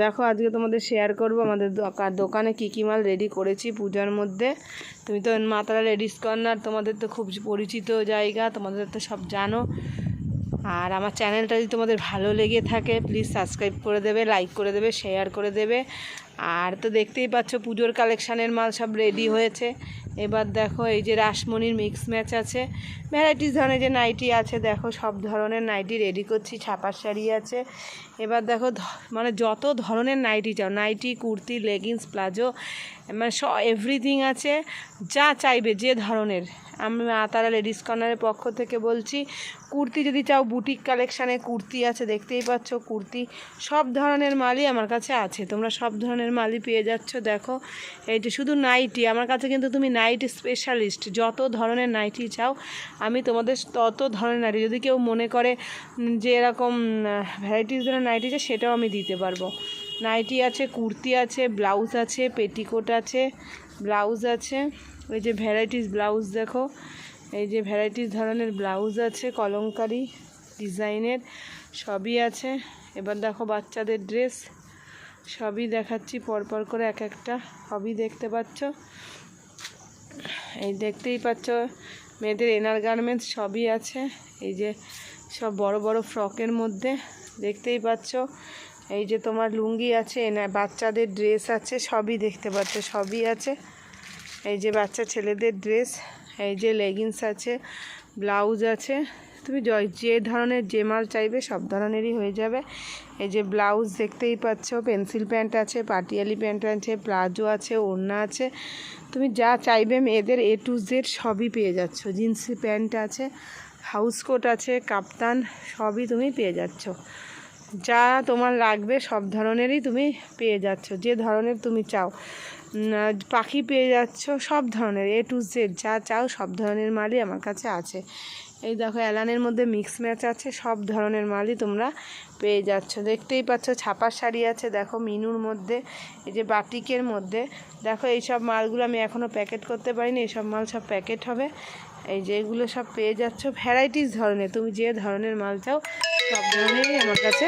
দেখো, আজকে তোমাদের শেয়ার করব আমাদের দোকানে কী কী মাল রেডি করেছি পূজার মধ্যে। তুমি তো মাতারা লেডিস কর্নার তোমাদের তো খুব পরিচিত জায়গা, তোমাদের তো সব জানো। আর আমার চ্যানেলটা যদি তোমাদের ভালো লেগে থাকে প্লিজ সাবস্ক্রাইব করে দেবে লাইক করে দেবে শেয়ার করে দেবে। আর তো দেখতেই পাচ্ছ পুজোর কালেকশানের মাল সব রেডি হয়েছে। এবার দেখো এই যে রাসমণির মিক্স ম্যাচ আছে। ভ্যারাইটিস ধরনের যে নাইটি আছে, দেখো সব ধরনের নাইটি রেডি করছি, ছাপার শাড়ি আছে। এবার দেখো মানে যত ধরনের নাইটি চাও নাইটি কুর্তি লেগিংস প্লাজো মানে স এভরিথিং আছে, যা চাইবে যে ধরনের। আমি তারা লেডিস কর্নারের পক্ষ থেকে বলছি, কুর্তি যদি চাও বুটিক কালেকশানে কুর্তি আছে, দেখতেই পাচ্ছ কুর্তি। সব ধরনের মালই আমার কাছে আছে। তোমরা সব ধরনের মালই পেয়ে যাচ্ছ, দেখো। এই যে শুধু নাইটি, আমার কাছে কিন্তু তুমি নাইটি স্পেশালিস্ট যত ধরনের নাইটি চাও, আমি তোমাদের তত ধরনের নাইটি। যদি কেউ মনে করে যে এরকম ভ্যারাইটিস ধরনের নাইটি আছে সেটাও আমি দিতে পারব। নাইটি আছে, কুর্তি আছে ব্লাউজ আছে পেটিকোট আছে ব্লাউজ আছে। ওই যে ভ্যারাইটিস ব্লাউজ দেখো, এই যে ভ্যারাইটিস ধরনের ব্লাউজ আছে, কলমকারি ডিজাইনের সবই আছে। এবার দেখো বাচ্চাদের ড্রেস সবই দেখাচ্ছি, পরপর করে এক একটা সবই দেখতে পাচ্ছ। এই দেখতেই পাচ্ছ, মেয়েদের এনার গার্মেন্টস সবই আছে। এই যে সব বড় বড় ফ্রকের মধ্যে দেখতেই পাচ্ছ। এই যে তোমার লুঙ্গি আছে, এনা বাচ্চাদের ড্রেস আছে, সবই দেখতে পাচ্ছ, সবই আছে। এই যে বাচ্চা ছেলেদের ড্রেস এই যে লেগিংস আছে ব্লাউজ আছে। তুমি জয়, যে ধরনের যে মাল চাইবে সব ধরনেরই হয়ে যাবে। এই যে ব্লাউজ দেখতেই পাচ্ছ, পেন্সিল প্যান্ট আছে, পাটিয়ালি প্যান্ট আছে, প্লাজো আছে, ওড়না আছে। তুমি যা চাইবে মেয়েদের এ টু জেড সবই পেয়ে যাচ্ছ। জিন্সের প্যান্ট আছে, হাউস কোট আছে, কাপ্তান সবই তুমি পেয়ে যাচ্ছ। যা তোমার লাগবে সব ধরনেরই তুমি পেয়ে যাচ্ছ, যে ধরনের তুমি চাও। পাখি পেয়ে যাচ্ছ সব ধরনের এ টু জেড যা চাও সব ধরনের মালই আমার কাছে আছে। এই দেখো, অ্যালানের মধ্যে মিক্স ম্যাচ আছে, সব ধরনের মালই তোমরা পেয়ে যাচ্ছ। দেখতেই পাচ্ছ, ছাপার শাড়ি আছে, দেখো মিনুর মধ্যে, এই যে বাটিকের মধ্যে। দেখো এই সব মালগুলো আমি এখনও প্যাকেট করতে পারিনি, এইসব মাল সব প্যাকেট হবে। এই যে এগুলো সব পেয়ে যাচ্ছ ভ্যারাইটিস ধরনের, তুমি যে ধরনের মাল চাও সব ধরনেরই আমার কাছে